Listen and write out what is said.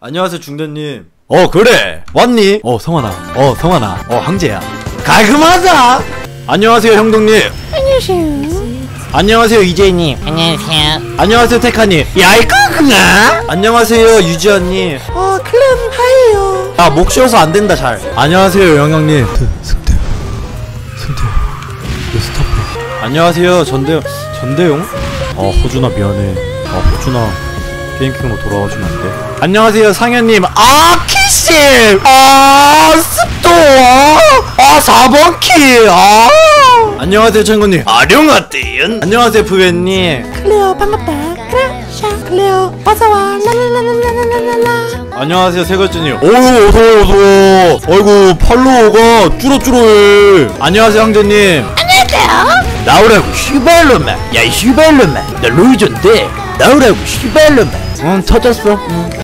안녕하세요 중대님. 어 그래. 왔니? 어 성환아. 어 성환아. 어 황제야. 깔끔하다. 안녕하세요 형동님. 안녕하세요. 안녕하세요 이재님. 안녕하세요. 안녕하세요 테카님. 야 이거 그냥 안녕하세요 유지언님. 어 클럽 하이요. 야목 쉬어서 안 된다 잘. 안녕하세요 영영님. 승태 승태 너 스탑해? 안녕하세요 전대 전대용? 어 호준아 미안해. 아 호준아 게임킹으로 돌아와주면 안 돼? 안녕하세요 상현님. 아 키씨 아 습도! 아 4번 키아. 안녕하세요 천구님. 아룡아띠은? 안녕하세요 부배님. 클레오 반갑다. 크라샤 클레오 어서와. 라라라라라라라. 안녕하세요 세걸주님. 어휴 어서워 어서워 어이구 팔로워가 쭈러쭈러해. 안녕하세요 형제님. 안녕하세요. 나오라고 슈발로마 야이 슈발로마 나 로이존데 나오라고 슈발로마 응 터졌어 응.